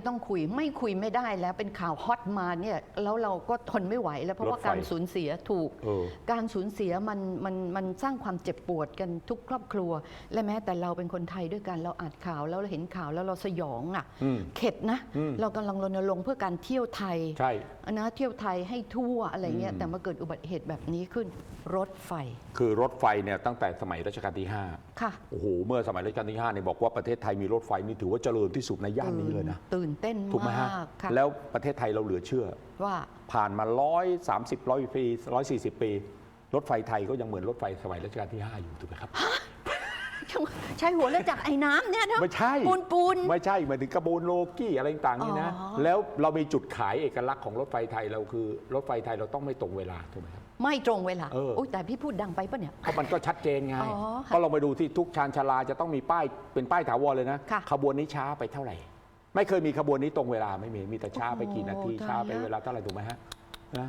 ที่ต้องคุยไม่คุยไม่ได้แล้วเป็นข่าวฮอตมาเนี่ยแล้วเราก็ทนไม่ไหวแล้วเพราะว่ารถไฟการสูญเสียถูกเออการสูญเสียมันมันมันสร้างความเจ็บปวดกันทุกครอบครัว และแม้แต่เราเป็นคนไทยด้วยกันเราอ่านข่าวแล้วเราเห็นข่าวแล้วเราสยองอะอืมเข็ดนะอืมเรากำลังรณรงค์เพื่อการเที่ยวไทยใช่ นะเที่ยวไทยให้ทั่วอะไรเงี้ยแต่มาเกิดอุบัติเหตุแบบนี้ขึ้นรถไฟ คือรถไฟเนี่ยตั้งแต่สมัยรัชกาลที่ 5 ค่ะโอ้โหเมื่อสมัยรัชกาลที่5เนี่ยบอกว่าประเทศไทยมีรถไฟนี่ถือว่าเจริญที่สุดในย่านนี้เลยนะตื่นเต้นถูกไหมฮะมากค่ะแล้วประเทศไทยเราเหลือเชื่อ ว่าผ่านมา130 100ปี140ปี รถไฟไทยก็ยังเหมือนรถไฟสมัยรัชกาลที่ 5 อยู่ถูกไหมครับ ใช้หัวแล้วจากไอ้น้ำเนี่ยนะไม่ใช่ปูนปูน ไม่ใช่หมายถึงกระบวนโลกี้อะไรต่างๆนี่นะอ๋อ แล้วเรามีจุดขายเอกลักษณ์ของรถไฟไทยเราคือ รถไฟไทยเราต้องไม่ตรงเวลาถูกไหมครับ ไม่ตรงเวลาเอออุ้ยแต่พี่พูดดังไปปะเนี่ย เพราะมันก็ชัดเจนไงอ๋อค่ะก็ลองไปดูที่ทุกชานชาลาจะต้องมีป้ายเป็นป้ายถาวรเลยนะค่ะขบวนนี้ช้าไปเท่าไหร่ ไม่เคยมีขบวนนี้ตรงเวลาไม่มีมีแต่ช้าไปกี่นาทีโอ้โหช้าไปตายแล้ว เวลาเท่าไหร่ถูกไหมฮะนะ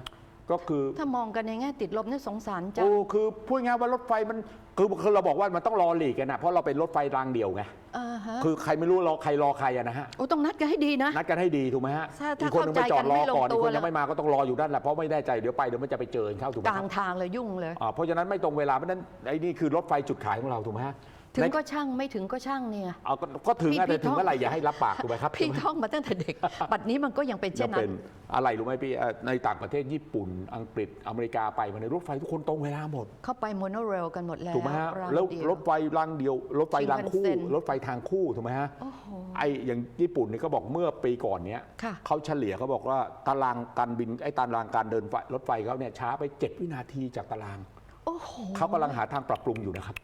ก็คือถ้ามองกันในแง่ติดลบเนี่ยสงสารจังโอ้คือพูดง่ายๆว่ารถไฟมันคือคือเราบอกว่ามันต้องรอหลีกกันนะเพราะเราเป็นรถไฟรางเดี่ยวไงอ่าฮะคือใครไม่รู้รอใครรอใครอะนะฮะโอ้ต้องนัดกันให้ดีนะนัดกันให้ดีถูกไหมฮะถ้าถ้าอีกคนนึงไปจอดรอก่อนเข้าใจกันไม่ลงตัวอีกคนแล้ยัวงไม่มาก็ต้องรออยู่ด้านแหละเพราะไม่แน่ใจเดี๋ยวไปเดี๋ยวมันจะไปเจอเข้าถูกไหมกคลารังบทางเลยยุ่งเลย อ่าเพราะฉะนั้นไม่ตรงเวลาเพราะฉะนั้นไอ้นี่คือรถไฟจุดขายของเราถูกไหมฮะ ถึงในก็ช่างไม่ถึงก็ช่างเนี่ย เอาก็ก็ถึงอะพี่แต่ถึงท่อง เมื่อไหร่อย่าให้รับปากถูกไหมครับพี่ท่องมาตั้งแต่เด็ก บัดนี้มันก็ยังเป็นจะเช่นนั้เป็นนอะไรรู้ไหมพี่เอ่อในต่างประเทศญี่ปุ่น อังกฤษอเมริกาไปมาในรถไฟทุกคนตรงเวลาหมด เข้าไปโมโนเรลกันหมดแล้วถูกไหมฮะรางแล้วเดียว รถไฟรางเดียว รถไฟรางคู่ Shinkansen รถไฟทางคู่ถูกไหมฮะโอ้โห ไออย่างญี่ปุ่นนี่ก็บอกเมื่อปีก่อนเนี้ยค่ะ เขาเฉลี่ยเขาบอกว่าตารางการบินไอ้ตารางการเดินไฟรถไฟเขาเนี่ยช้าไป 7 วินาทีจากตาราง โอ้โห เขากำลังหาทางปรับปรุงอยู่นะครับ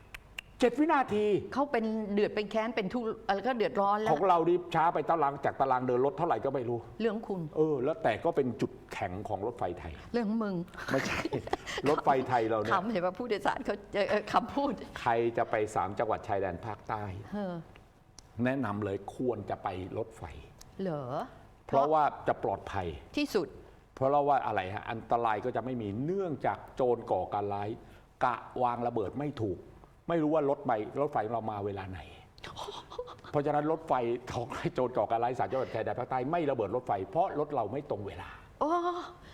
7วินาที เขาเป็นเดือดเป็นแค้นเป็นทุอะไรก็เดือดร้อนแล้ขวองเรานี่ช้าไปตารางจากตารางเดินรถเท่าไหร่ก็ไม่รู้ เรื่องคุณ เออ แล้วแต่ก็เป็นจุดแข็งของรถไฟไทย เรื่องมึงไม่ใช่ รถไฟไทยเราเนี่ยคำเห็นว่าผู้โดยสารเขาเอ่อเอ่อคำพูดใครจะไปสามจังหวัดชายแดนภาคใต้ เออแนะนำเลยควรจะไปรถไฟ เหรอเพราะว่าจะปลอดภัย ที่สุดเพราะเราว่าอะไรฮะอันตรายก็จะไม่มีเนื่องจากโจรก่อการร้าย กะวางระเบิดไม่ถูก ไม่รู้ว่ารถไฟรถไฟของเรามาเวลาไหน เพราะฉะนั้นรถไฟของให้โจรก่อการร้ายสามจังหวัดชายแดนภาคใต้ไม่ระเบิดรถไฟ เพราะรถเราไม่ตรงเวลาโอ้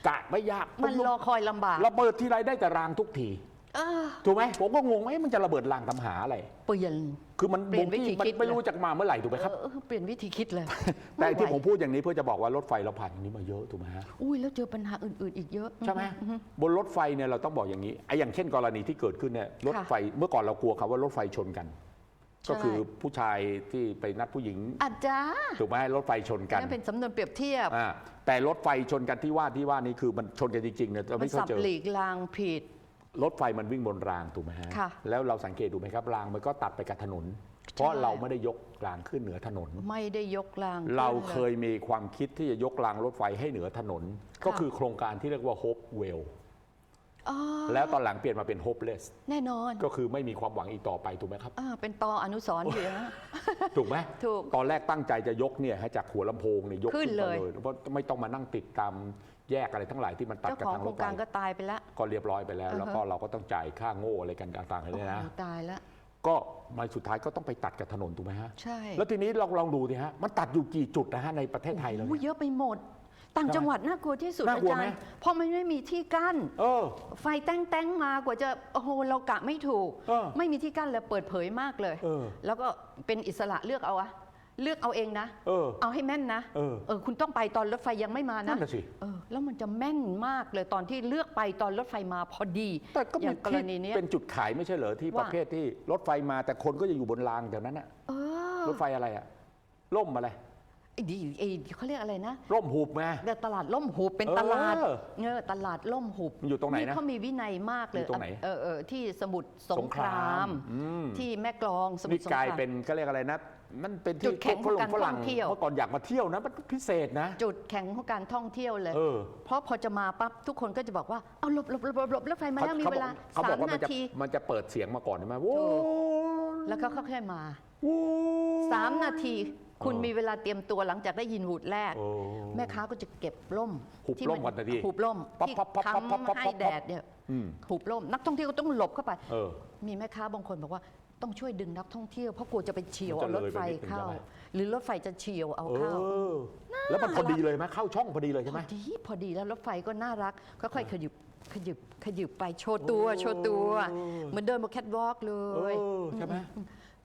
กะไม่ยากมันรอคอยลำบากระเบิดทีไรได้แต่รางทุกที เออ ถูกไหมผมก็งงว่าเอ๊ะมันจะระเบิดรางทำหาอะไร เปลี่ยน คือมันเปลี่ยนวิธีมันคิดไม่รู้จะมาเมื่อไหร่ถูกไหมครับ เออเปลี่ยนวิธีคิดเลยแต่ที่ไไหวผมพูดอย่างนี้เพื่อจะบอกว่ารถไฟเราผ่านอย่างนี้มาเยอะถูกไหมฮะ อุ้ยแล้วเจอปัญหาอื่น ๆ อีกเยอะ ใช่ไหมบนรถไฟเนี่ยเราต้องบอกอย่างนี้ไอ้อย่างเช่นกรณีที่เกิดขึ้นเนี่ยรถไฟเมื่อก่อนเรากลัวครับว่ารถไฟชนกัน ใช่ ก็คือผู้ชายที่ไปนัดผู้หญิงอาจารย์ถูกไหมรถไฟชนกันนั่นเป็นสำนวนเปรียบเทียบ อ่าแต่รถไฟชนกันที่ว่าที่ว่านี้คือมันชนกันจริงๆเนี่ยเรามันไม่เคยสับเจอ หลีกลางผิด รถไฟมันวิ่งบนรางถูกไหมฮะค่ะแล้วเราสังเกตดูไหมครับรางมันก็ตัดไปกับถนน เพราะใช่เราไม่ได้ยกรางขึ้นเหนือถนน ไม่ได้ยกลางเราขึ้นลเคยมีความคิดที่จะยกรางรถไฟให้เหนือถนน ก็คือโครงการที่เรียกว่า Hope Well อ๋อ แล้วตอนหลังเปลี่ยนมาเป็น Hopeless แน่นอนก็คือไม่มีความหวังอีกต่อไปถูกไหมครับ อ่าเป็นตออนุสรณ์อยู่นะ ถูกไหมถูกตอนแรกตั้งใจจะยกเนี่ยให้จากหัวลำโพงเนี่ยยกขึ้ขึ้นนไปเลยเลย เพราะไม่ต้องมานั่งติดตามแยกอะไรทั้งหลายที่มันตัดเจ้ากับของทางโครรถงไฟการก็ตายไปแล้วก็เรียบร้อยไปแล้วอือฮะแล้วก็เราก็ต้องจ่ายค่าโง่อะไรกันต่างๆเลยนะ โอ้โหตายแล้ว ก็มาสุดท้ายก็ต้องไปตัดกับถนนถูกไหมฮะ ใช่ แล้วทีนี้ลองลองดูสิฮะ มันตัดอยู่กี่จุดนะฮะในประเทศไทยเราโอ้เนี่ยเยอะไปหมด ต่างใช่จังหวัดน่ากลัวที่สุดน่าอากลัวจารไหมย์เพราะมันไม่มีที่กั้น เออ ไฟแต้งแต้งๆมากว่าจะโอ้โหเรากะไม่ถูก เออไม่มีที่กั้นเลยเปิดเผยมากเลย เออ แล้วก็เป็นอิสระเลือกเอาอะเลือกเอาเองนะ เออ เอาให้แม่นนะเออเออคุณต้องไปตอนรถไฟยังไม่มานั่นะนน่ะสิ เออแล้วมันจะแม่นมากเลยตอนที่เลือกไปตอนรถไฟมาพอดีแต่ก็อมีย่างกรที่ณีเนี้ย เป็นจุดขายไม่ใช่เหรอที่ว่า ประเภทที่รถไฟมาแต่คนก็จะอยู่บนรางแถวนั้นอะเออรถไฟอะไรอะล่มอะไร ไอ้ดีไอ้เขาเรียกอะไรนะร่มหูบไง เดี๋ยวตลาดล่มหุบเป็นเออตลาดเออตลาดล่มหุบมันอยู่ตรงไหนนะเขามีวินัยมากเลยอยู่ตรงไหน เออเออที่สมุทรสสงงคครารามมอืมที่แม่กลองสมุทนี่รสงกลายครามเป็นก็เรียกอะไรนะ มันเป็นจุที่ดแข็งของการฝรั่งท่องเที่ยว เมื่อก่อนอยากมาเที่ยวนะมันพิเศษนะ จุดแข็งของการท่องเที่ยวเลย เออ เพราะพอจะมาปั๊บทุกคนก็จะบอกว่า เอาหลบหลบหลบหลบหลบรถไฟมาแล้วมีเวลาเขาบสาอกมว่ามันาจะที มันจะเปิดเสียงมาก่อนใช่ไหมโว้ถูแล้วก็ค่อยๆมา โว้สามนาที คุณเออมีเวลาเตรียมตัวหลังจากได้ยินหูดแรก โอ้แม่ค้าก็จะเก็บร่มหุบที่ร่มก่อนทันทีหุบร่มปั๊บที่ปั๊บปั๊บปั๊บปั๊บปั๊บทำให้แดดเนี่ยอืมหุบร่มนักท่องเที่ยวก็ต้องหลบเข้าไป เออมีแม่ค้าบางคนบอกว่าต้องช่วยดึงนักท่องเที่ยวเพราะกลัวจะไปเฉียวมันเอาจะรถไฟเลยไปนิดนึงเข้า ใช่ไหม หรือรถไฟจะเฉียวเอาเอเข้า อ แล้วมันพอดีเลยไหมเข้าช่องพอดีเลยพใช่ไหมอดีพอดีแล้วรถไฟก็น่ารักค่อยๆขยุบขยุบขยุบไปโชว์ตัวโชว์ตัวโอ้เหมือนเดินบนแคทวอล์กเลเอยอใช่ไหม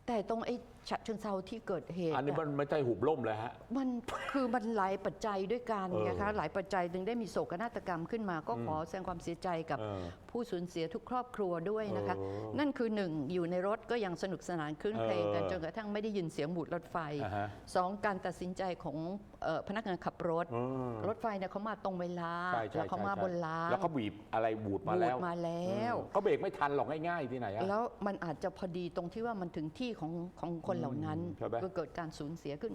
แต่ตรงไอ้ ฉะเชิงเซาที่เกิดเหตุอันนี้อะมันไม่ใช่หุบล่มเลยฮะ มันคือมันหลายปัจจัยด้วยกันเออนะคะหลายปัจจัยถึงได้มีโศกนาฏกรรมขึ้นมา ก็ขอแสดงความเสียใจกับเออผู้สูญเสียทุกครอบครัวด้วยนะคะเออนั่นคือหนึ่งอยู่ในรถก็ยังสนุกสนานคลื่นเพลงกันเออจนกระทั่งไม่ได้ยินเสียงบูดรถไฟอ่าฮะสองการตัดสินใจของเอ่อพนักงานขับรถเออรถไฟเนี่ยเขามาตรงเวลาใช่ใช่แล้วเขามาใช่บนรางแล้วก็บีบอะไรบูดมาแล้วบูดมาแล้วอืมก็เบรกไม่ทันหรอกง่ายๆที่ไหนอะแล้วมันอาจจะพอดีตรงที่ว่ามันถึงที่ของของคนเหล่านั้นใช่ไหมก็เกิดการสูญเสียขึ้น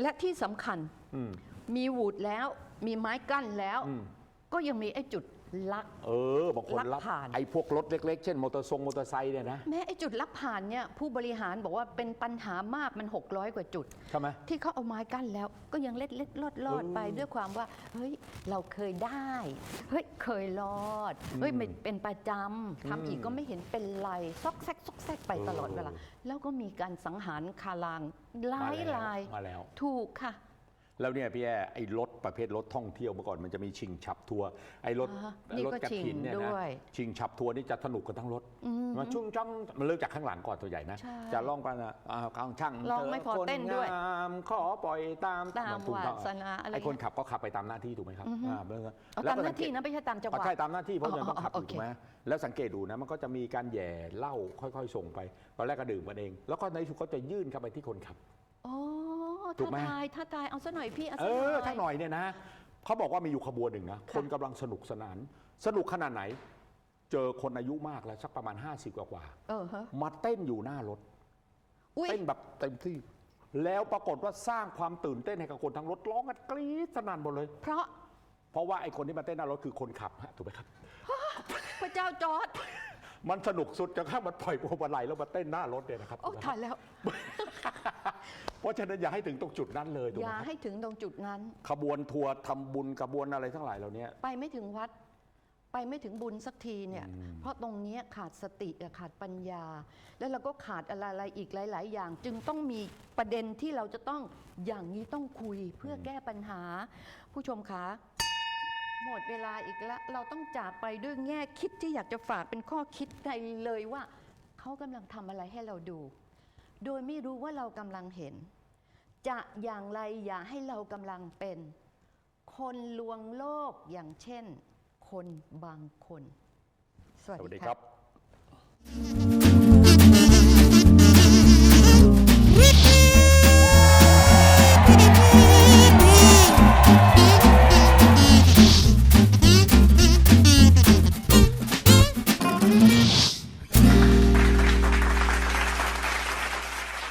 และที่สำคัญอืมมีวูดแล้วมีไม้กั้นแล้วอืมก็ยังมีไอ้จุด ลัก เออบางคนลักรับผ่าน ไอ้พวกรถเล็กๆ เช่นมอเตอร์ทรงมอเตอร์ไซค์เนี่ยนะ แม้ไอ้จุดลักผ่านเนี่ยผู้บริหารบอกว่าเป็นปัญหามากมัน 600 กว่าจุด ใช่ไหม ที่เขาเอาไม้กั้นแล้วก็ยังเล็ดเล็ดลอดลอดเออไปด้วยความว่า เฮ้ย เราเคยได้ เฮ้ย เคยรอด เฮ้ยอืมมันเป็นประจำทำอีกก็ไม่เห็นเป็นไร ซอกแซกซอกแซกไปตลอดเวลาเออแล้วก็มีการสังหารคาลางหลายมาแล้วลาย มาแล้ว ถูกค่ะ แล้วเนี่ยพี่แอไอ้รถ ประเภทรถท่องเที่ยวเมื่อก่อนมันจะมีชิงฉับทัวร์ไอ้รถอ่าฮะไอ้นี่รถก็กระถินเนี่ยชิงด้นะวยชิงฉับทัวร์นี่จะสนุกกันทั้งรถมาชุ่งจ้องมันเริ่มจากข้างหลังก่อนตัวใหญ่นะ ใช่จะร้องกันนะอ่ากลางช่างร้องไม่พอธคนเต้นด้วยงามขอปล่อยตามตามนถูกต้องวาสนาอะไรไอ้คนขับก็ขับไปตามหน้าที่ถูกไหมครับอ่าเรื่องเอาแล้วตามก็หน้าที่สังเกตนะไม่ใช่ตามจังหอ๋อวะใช่ตามหน้าที่เพราะอ๋อยังต้องขับอโอยู่เค ถูกไหมแล้วสังเกตดูนะมันก็จะมีการแหย่เหล้าค่อยๆ ส่งไปตอนแรกก็ดื่มกันเอง แล้วก็ในที่สุดก็จะยื่นเข้าไปที่คนขับ อ๋อถูกไหมถ้าทายถ้าทายเอาซะหน่อยพี่เอาเอซะหน่ออยถ้าหน่อยเนี่ยนะเขาบอกว่ามีอยู่ขบวนหนึ่งนะค่ะ คนกำลังสนุกสนาน สนุกขนาดไหน เจอคนอายุมากแล้วสักประมาณ 50 กว่ากว่าเออฮะๆมาเต้นอยู่หน้ารถ อุ้ย เต้นแบบเต็มที่ แล้วปรากฏว่าสร้างความตื่นเต้นให้กับคนทั้งรถร้องกันกรี๊ดสนั่นหมดเลย เพราะเพราะว่าไอ้คนที่มาเต้นหน้ารถคือคนขับฮะถูกไหมครับ พระเจ้าจอร์ด มันสนุกสุดจนกระทั่งมันปล่อยพวงมาลัยแล้วมาเต้นหน้ารถเนี่ยนะครับโอ้ถ่ายแล้ว เพราะฉะนั้นอย่าให้ถึงตรงจุดนั้นเลยถูกอไหมย่าครับให้ถึงตรงจุดนั้น ขบวนทัวร์ทำบุญขบวนอะไรทั้งหลายเหล่านี้ ไปไม่ถึงวัด ไปไม่ถึงบุญสักทีเนี่ย เพราะตรงเนี้ยขาดสติอะขาดปัญญา แล้วเราก็ขาดอะไรๆอีกหลาย ๆ อย่าง จึงต้องมีประเด็นที่เราจะต้องอย่างนี้ต้องคุยเพื่อแก้ปัญหา ผู้ชมคะ หมดเวลาอีกแล้ว เราต้องจากไปด้วยแง่คิดที่อยากจะฝากเป็นข้อคิดใดเลยว่า เขากำลังทำอะไรให้เราดู โดยไม่รู้ว่าเรากำลังเห็น จะอย่างไรอย่าให้เรากำลังเป็น คนลวงโลกอย่างเช่น คนบางคน สวัสสวัสดีครับ